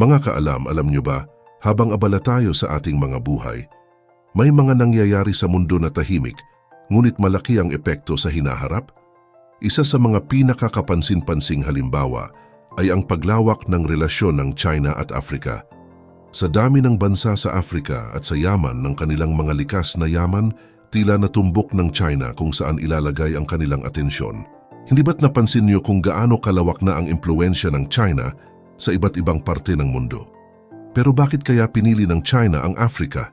Mga kaalam, alam nyo ba, habang abala tayo sa ating mga buhay, may mga nangyayari sa mundo na tahimik, ngunit malaki ang epekto sa hinaharap? Isa sa mga pinakakapansin-pansing halimbawa ay ang paglawak ng relasyon ng China at Afrika. Sa dami ng bansa sa Afrika at sa yaman ng kanilang mga likas na yaman, tila natumbok ng China kung saan ilalagay ang kanilang atensyon. Hindi ba't napansin niyo kung gaano kalawak na ang impluensya ng China sa iba't ibang parte ng mundo? Pero bakit kaya pinili ng China ang Afrika?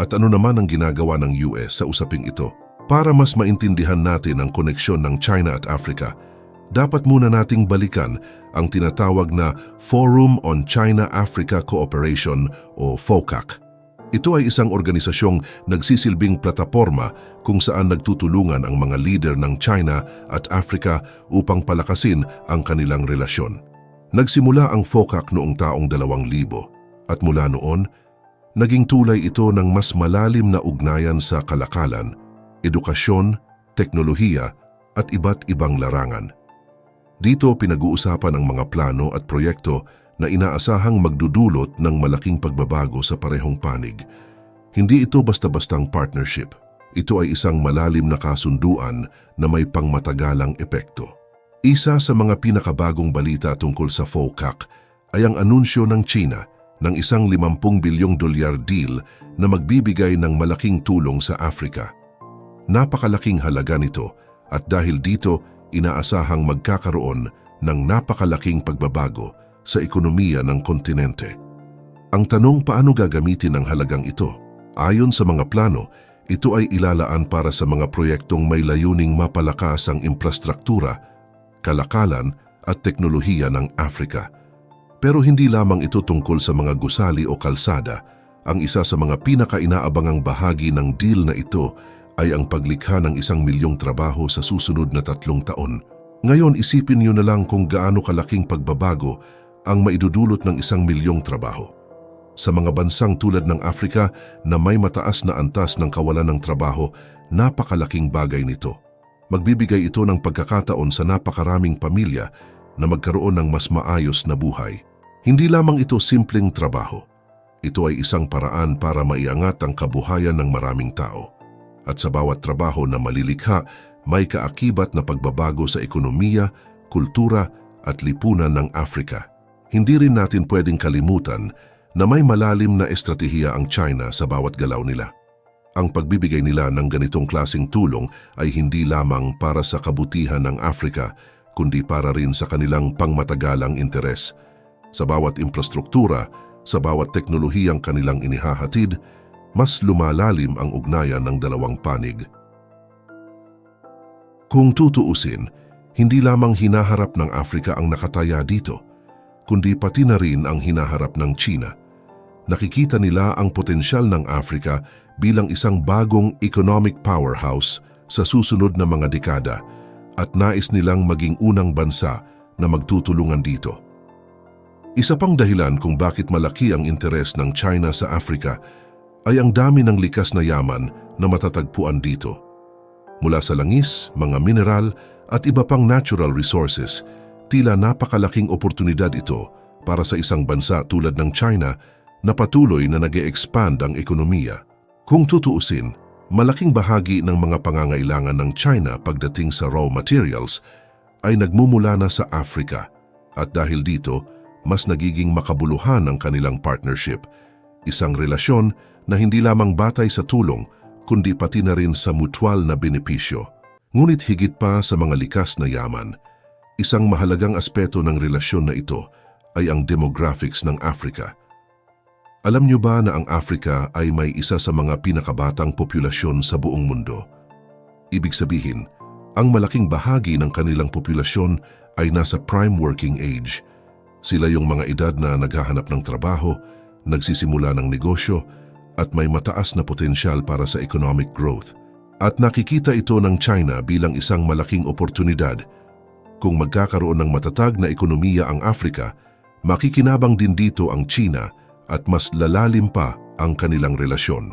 At ano naman ang ginagawa ng US sa usaping ito? Para mas maintindihan natin ang koneksyon ng China at Africa, dapat muna nating balikan ang tinatawag na Forum on China-Africa Cooperation o FOCAC. Ito ay isang organisasyong nagsisilbing plataporma kung saan nagtutulungan ang mga leader ng China at Africa upang palakasin ang kanilang relasyon. Nagsimula ang FOCAC noong taong 2000 at mula noon, naging tulay ito ng mas malalim na ugnayan sa kalakalan, edukasyon, teknolohiya at iba't ibang larangan. Dito pinag-uusapan ang mga plano at proyekto na inaasahang magdudulot ng malaking pagbabago sa parehong panig. Hindi ito basta-bastang partnership. Ito ay isang malalim na kasunduan na may pangmatagalang epekto. Isa sa mga pinakabagong balita tungkol sa FOCAC ay ang anunsyo ng China ng isang 50 bilyong dolyar deal na magbibigay ng malaking tulong sa Africa. Napakalaking halaga nito at dahil dito inaasahang magkakaroon ng napakalaking pagbabago sa ekonomiya ng kontinente. Ang tanong paano gagamitin ang halagang ito? Ayon sa mga plano, ito ay ilalaan para sa mga proyektong may layuning mapalakas ang infrastruktura, kalakalan at teknolohiya ng Afrika. Pero hindi lamang ito tungkol sa mga gusali o kalsada. Ang isa sa mga pinakainaabangang bahagi ng deal na ito ay ang paglikha ng isang milyong trabaho sa susunod na tatlong taon. Ngayon isipin niyo na lang kung gaano kalaking pagbabago ang maidudulot ng isang milyong trabaho. Sa mga bansang tulad ng Afrika na may mataas na antas ng kawalan ng trabaho, napakalaking bagay nito. Magbibigay ito ng pagkakataon sa napakaraming pamilya na magkaroon ng mas maayos na buhay. Hindi lamang ito simpleng trabaho. Ito ay isang paraan para maiangat ang kabuhayan ng maraming tao. At sa bawat trabaho na malilikha, may kaakibat na pagbabago sa ekonomiya, kultura at lipunan ng Afrika. Hindi rin natin pwedeng kalimutan na may malalim na estratehiya ang China sa bawat galaw nila. Ang pagbibigay nila ng ganitong klasing tulong ay hindi lamang para sa kabutihan ng Afrika, kundi para rin sa kanilang pangmatagalang interes. Sa bawat infrastruktura, sa bawat teknolohiyang kanilang inihahatid, mas lumalalim ang ugnayan ng dalawang panig. Kung tutuusin, hindi lamang hinaharap ng Afrika ang nakataya dito, kundi pati na rin ang hinaharap ng China. Nakikita nila ang potensyal ng Afrika bilang isang bagong economic powerhouse sa susunod na mga dekada at nais nilang maging unang bansa na magtutulungan dito. Isa pang dahilan kung bakit malaki ang interes ng China sa Afrika ay ang dami ng likas na yaman na matatagpuan dito. Mula sa langis, mga mineral at iba pang natural resources, tila napakalaking oportunidad ito para sa isang bansa tulad ng China na patuloy na nag expand ang ekonomiya. Kung tutuusin, malaking bahagi ng mga pangangailangan ng China pagdating sa raw materials ay nagmumula na sa Africa at dahil dito, mas nagiging makabuluhan ang kanilang partnership, isang relasyon na hindi lamang batay sa tulong kundi pati na rin sa mutual na benepisyo. Ngunit higit pa sa mga likas na yaman, isang mahalagang aspeto ng relasyon na ito ay ang demographics ng Africa. Alam niyo ba na ang Africa ay may isa sa mga pinakabatang populasyon sa buong mundo? Ibig sabihin, ang malaking bahagi ng kanilang populasyon ay nasa prime working age. Sila yung mga edad na naghahanap ng trabaho, nagsisimula ng negosyo, at may mataas na potensyal para sa economic growth. At nakikita ito ng China bilang isang malaking oportunidad. Kung magkakaroon ng matatag na ekonomiya ang Afrika, makikinabang din dito ang China at mas lalalim pa ang kanilang relasyon.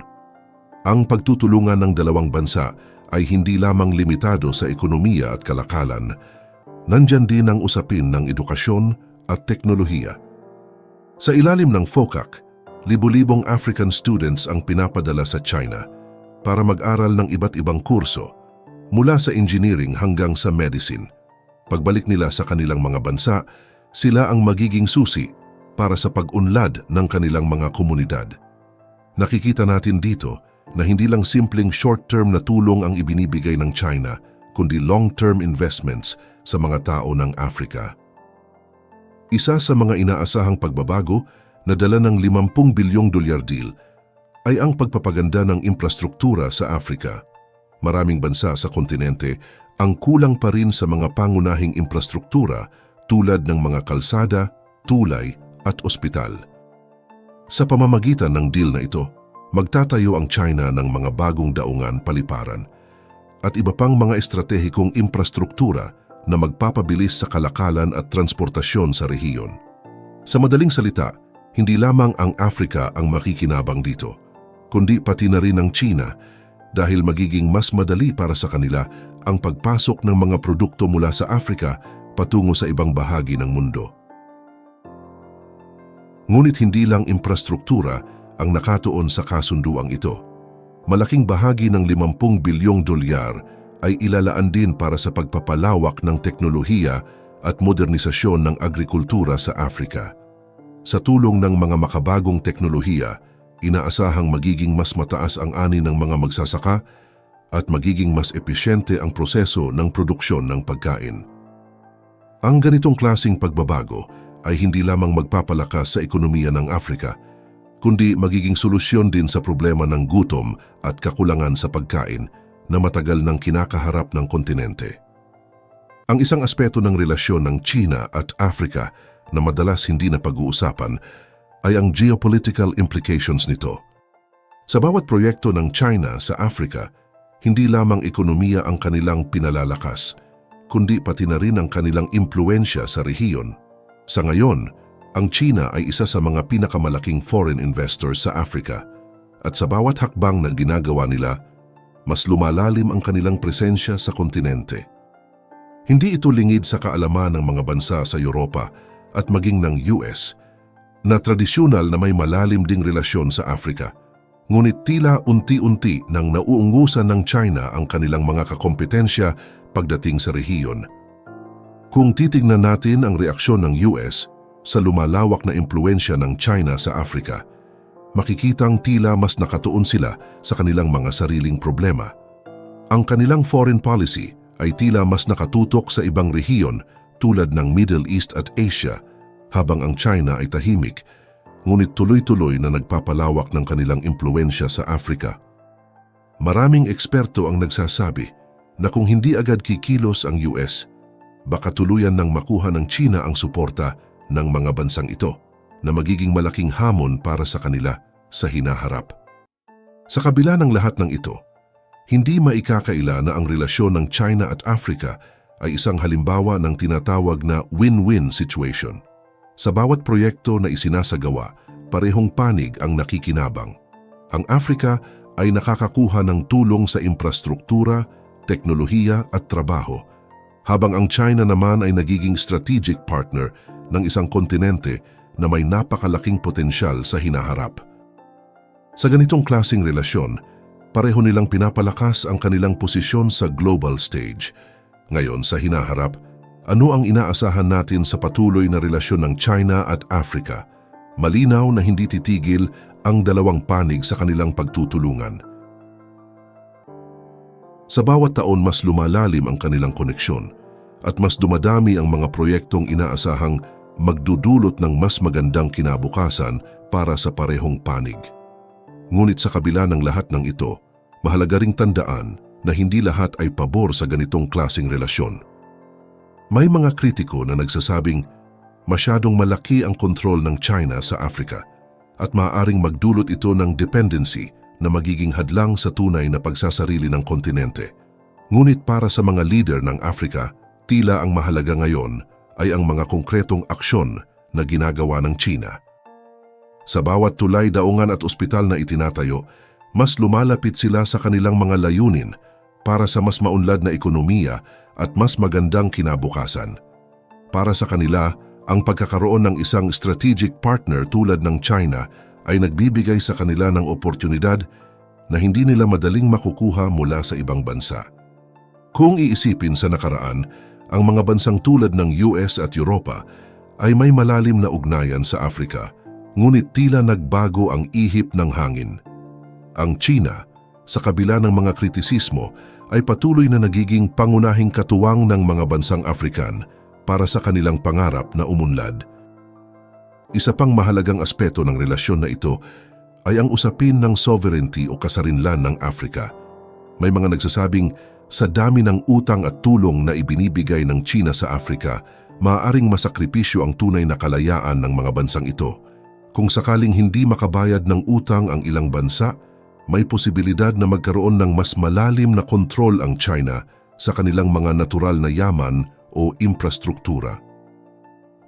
Ang pagtutulungan ng dalawang bansa ay hindi lamang limitado sa ekonomiya at kalakalan. Nandyan din ang usapin ng edukasyon at teknolohiya. Sa ilalim ng FOCAC, libu-libong African students ang pinapadala sa China para mag-aral ng iba't ibang kurso mula sa engineering hanggang sa medicine. Pagbalik nila sa kanilang mga bansa, sila ang magiging susi para sa pag-unlad ng kanilang mga komunidad. Nakikita natin dito na hindi lang simpleng short-term na tulong ang ibinibigay ng China, kundi long-term investments sa mga tao ng Africa. Isa sa mga inaasahang pagbabago na dala ng 50 bilyong dolyar deal ay ang pagpapaganda ng infrastruktura sa Africa. Maraming bansa sa kontinente ang kulang pa rin sa mga pangunahing infrastruktura tulad ng mga kalsada, tulay at ospital. Sa pamamagitan ng deal na ito, magtatayo ang China ng mga bagong daungan paliparan at iba pang mga estratehikong infrastruktura na magpapabilis sa kalakalan at transportasyon sa rehiyon. Sa madaling salita, hindi lamang ang Africa ang makikinabang dito, kundi pati na rin ang China dahil magiging mas madali para sa kanila ang pagpasok ng mga produkto mula sa Africa patungo sa ibang bahagi ng mundo. Ngunit hindi lang infrastruktura ang nakatuon sa kasunduang ito. Malaking bahagi ng 50 bilyong dolyar ay ilalaan din para sa pagpapalawak ng teknolohiya at modernisasyon ng agrikultura sa Africa. Sa tulong ng mga makabagong teknolohiya, inaasahang magiging mas mataas ang ani ng mga magsasaka at magiging mas episyente ang proseso ng produksyon ng pagkain. Ang ganitong klasing pagbabago ay hindi lamang magpapalakas sa ekonomiya ng Afrika, kundi magiging solusyon din sa problema ng gutom at kakulangan sa pagkain na matagal nang kinakaharap ng kontinente. Ang isang aspeto ng relasyon ng China at Africa na madalas hindi na pag-uusapan ay ang geopolitical implications nito. Sa bawat proyekto ng China sa Africa, hindi lamang ekonomiya ang kanilang pinalalakas, kundi pati na rin ang kanilang impluensya sa rehiyon. Sa ngayon, ang China ay isa sa mga pinakamalaking foreign investors sa Africa at sa bawat hakbang na ginagawa nila, mas lumalalim ang kanilang presensya sa kontinente. Hindi ito lingid sa kaalaman ng mga bansa sa Europa at maging ng US na tradisyonal na may malalim ding relasyon sa Africa. Ngunit tila unti-unti nang nauungusan ng China ang kanilang mga kakompetensya pagdating sa rehiyon. Kung titignan natin ang reaksyon ng US sa lumalawak na impluensya ng China sa Africa, makikitang tila mas nakatuon sila sa kanilang mga sariling problema. Ang kanilang foreign policy ay tila mas nakatutok sa ibang rehiyon tulad ng Middle East at Asia habang ang China ay tahimik ngunit tuloy-tuloy na nagpapalawak ng kanilang impluensya sa Africa. Maraming eksperto ang nagsasabi na kung hindi agad kikilos ang US, baka tuluyan ng makuha ng China ang suporta ng mga bansang ito na magiging malaking hamon para sa kanila sa hinaharap. Sa kabila ng lahat ng ito, hindi maikakaila na ang relasyon ng China at Africa ay isang halimbawa ng tinatawag na win-win situation. Sa bawat proyekto na isinasagawa, parehong panig ang nakikinabang. Ang Africa ay nakakakuha ng tulong sa infrastruktura, teknolohiya at trabaho, habang ang China naman ay nagiging strategic partner ng isang kontinente na may napakalaking potensyal sa hinaharap. Sa ganitong klasing relasyon, pareho nilang pinapalakas ang kanilang posisyon sa global stage. Ngayon sa hinaharap, ano ang inaasahan natin sa patuloy na relasyon ng China at Africa? Malinaw na hindi titigil ang dalawang panig sa kanilang pagtutulungan. Sa bawat taon mas lumalalim ang kanilang koneksyon at mas dumadami ang mga proyektong inaasahang magdudulot ng mas magandang kinabukasan para sa parehong panig. Ngunit sa kabila ng lahat ng ito, mahalaga ring tandaan na hindi lahat ay pabor sa ganitong klasing relasyon. May mga kritiko na nagsasabing masyadong malaki ang kontrol ng China sa Africa at maaaring magdulot ito ng dependency na magiging hadlang sa tunay na pagsasarili ng kontinente. Ngunit para sa mga leader ng Africa, tila ang mahalaga ngayon ay ang mga konkretong aksyon na ginagawa ng China. Sa bawat tulay, daungan at ospital na itinatayo, mas lumalapit sila sa kanilang mga layunin para sa mas maunlad na ekonomiya at mas magandang kinabukasan. Para sa kanila, Ang pagkakaroon ng isang strategic partner tulad ng China ay nagbibigay sa kanila ng oportunidad na hindi nila madaling makukuha mula sa ibang bansa. Kung iisipin sa nakaraan, ang mga bansang tulad ng US at Europa ay may malalim na ugnayan sa Afrika, ngunit tila nagbago ang ihip ng hangin. Ang China, sa kabila ng mga kritisismo, ay patuloy na nagiging pangunahing katuwang ng mga bansang Afrikan para sa kanilang pangarap na umunlad. Isa pang mahalagang aspeto ng relasyon na ito ay ang usapin ng sovereignty o kasarinlan ng Afrika. May mga nagsasabing sa dami ng utang at tulong na ibinibigay ng China sa Afrika, maaaring masakripisyo ang tunay na kalayaan ng mga bansang ito. Kung sakaling hindi makabayad ng utang ang ilang bansa, may posibilidad na magkaroon ng mas malalim na kontrol ang China sa kanilang mga natural na yaman o infrastruktura.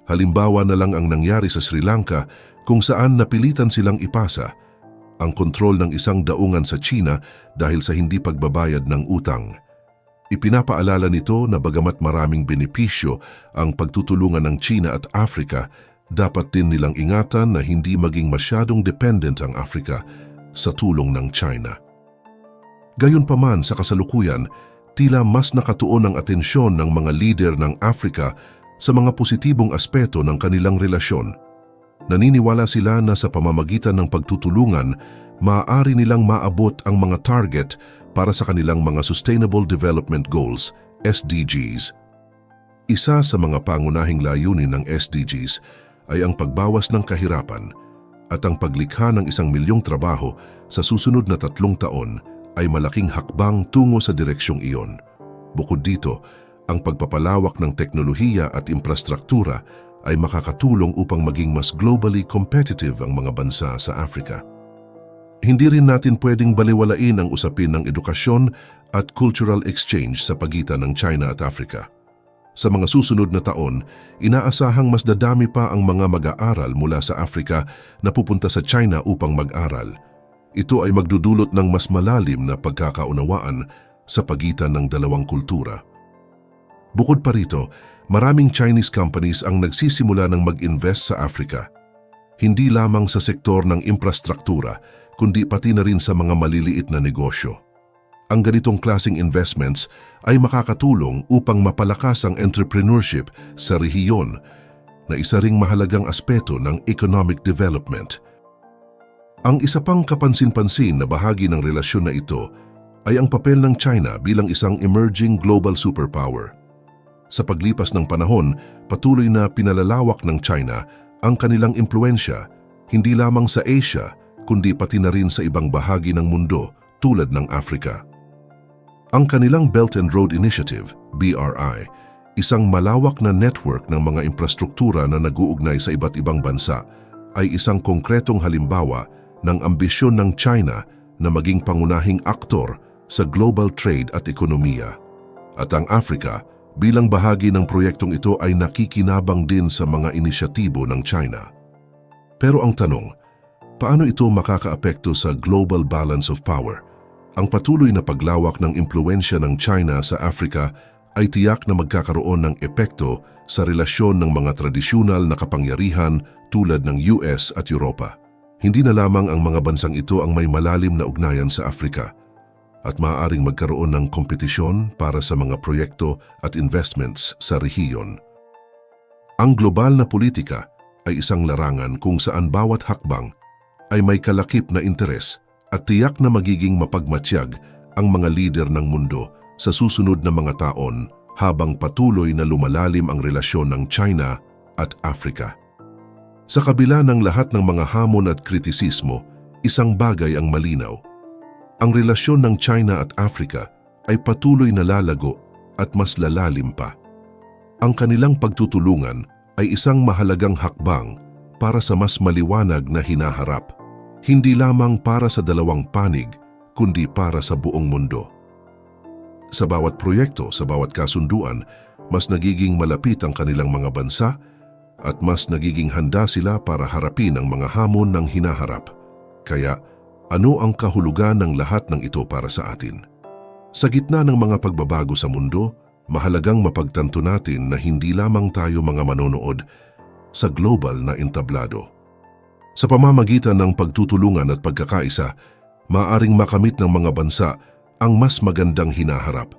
Halimbawa na lang ang nangyari sa Sri Lanka kung saan napilitan silang ipasa ang kontrol ng isang daungan sa China dahil sa hindi pagbabayad ng utang. Ipinapaalala nito na bagamat maraming benepisyo ang pagtutulungan ng China at Africa, dapat din nilang ingatan na hindi maging masyadong dependent ang Africa sa tulong ng China. Gayunpaman sa kasalukuyan, tila mas nakatuon ang atensyon ng mga leader ng Africa sa mga positibong aspeto ng kanilang relasyon. Naniniwala sila na sa pamamagitan ng pagtutulungan, maaari nilang maabot ang mga target para sa kanilang mga Sustainable Development Goals, SDGs. Isa sa mga pangunahing layunin ng SDGs ay ang pagbawas ng kahirapan at ang paglikha ng isang milyong trabaho sa susunod na tatlong taon ay malaking hakbang tungo sa direksyong iyon. Bukod dito, ang pagpapalawak ng teknolohiya at infrastruktura ay makakatulong upang maging mas globally competitive ang mga bansa sa Africa. Hindi rin natin pwedeng baliwalain ang usapin ng edukasyon at cultural exchange sa pagitan ng China at Africa. Sa mga susunod na taon, inaasahang mas dadami pa ang mga mag-aaral mula sa Africa na pupunta sa China upang mag-aral. Ito ay magdudulot ng mas malalim na pagkakaunawaan sa pagitan ng dalawang kultura. Bukod pa rito, maraming Chinese companies ang nagsisimula ng mag-invest sa Africa. Hindi lamang sa sektor ng infrastruktura, kundi pati na rin sa mga maliliit na negosyo. Ang ganitong klasing investments ay makakatulong upang mapalakas ang entrepreneurship sa rehiyon na isa ring mahalagang aspeto ng economic development. Ang isa pang kapansin-pansin na bahagi ng relasyon na ito ay ang papel ng China bilang isang emerging global superpower. Sa paglipas ng panahon, patuloy na pinalalawak ng China ang kanilang impluensya hindi lamang sa Asia kundi pati na rin sa ibang bahagi ng mundo tulad ng Africa. Ang kanilang Belt and Road Initiative, BRI, isang malawak na network ng mga infrastruktura na nag-uugnay sa iba't ibang bansa, ay isang konkretong halimbawa ng ambisyon ng China na maging pangunahing aktor sa global trade at ekonomiya. At ang Africa, bilang bahagi ng proyektong ito ay nakikinabang din sa mga inisyatibo ng China. Pero ang tanong, paano ito makakaapekto sa global balance of power? Ang patuloy na paglawak ng impluensya ng China sa Africa ay tiyak na magkakaroon ng epekto sa relasyon ng mga tradisyonal na kapangyarihan tulad ng US at Europa. Hindi na lamang ang mga bansang ito ang may malalim na ugnayan sa Africa at maaaring magkaroon ng kompetisyon para sa mga proyekto at investments sa rehiyon. Ang global na politika ay isang larangan kung saan bawat hakbang ay may kalakip na interes at tiyak na magiging mapagmatsyag ang mga lider ng mundo sa susunod na mga taon habang patuloy na lumalalim ang relasyon ng China at Africa. Sa kabila ng lahat ng mga hamon at kritisismo, isang bagay ang malinaw. Ang relasyon ng China at Africa ay patuloy na lalago at mas lalalim pa. Ang kanilang pagtutulungan ay isang mahalagang hakbang para sa mas maliwanag na hinaharap hindi lamang para sa dalawang panig, kundi para sa buong mundo. Sa bawat proyekto, sa bawat kasunduan, mas nagiging malapit ang kanilang mga bansa at mas nagiging handa sila para harapin ang mga hamon ng hinaharap. Kaya, ano ang kahulugan ng lahat ng ito para sa atin? Sa gitna ng mga pagbabago sa mundo, mahalagang mapagtanto natin na hindi lamang tayo mga manonood, sa global na entablado. Sa pamamagitan ng pagtutulungan at pagkakaisa, maaring makamit ng mga bansa ang mas magandang hinaharap.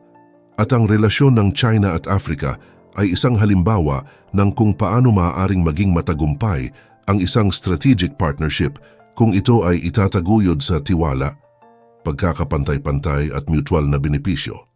At ang relasyon ng China at Africa ay isang halimbawa ng kung paano maaaring maging matagumpay ang isang strategic partnership kung ito ay itataguyod sa tiwala, pagkakapantay-pantay at mutual na benepisyo.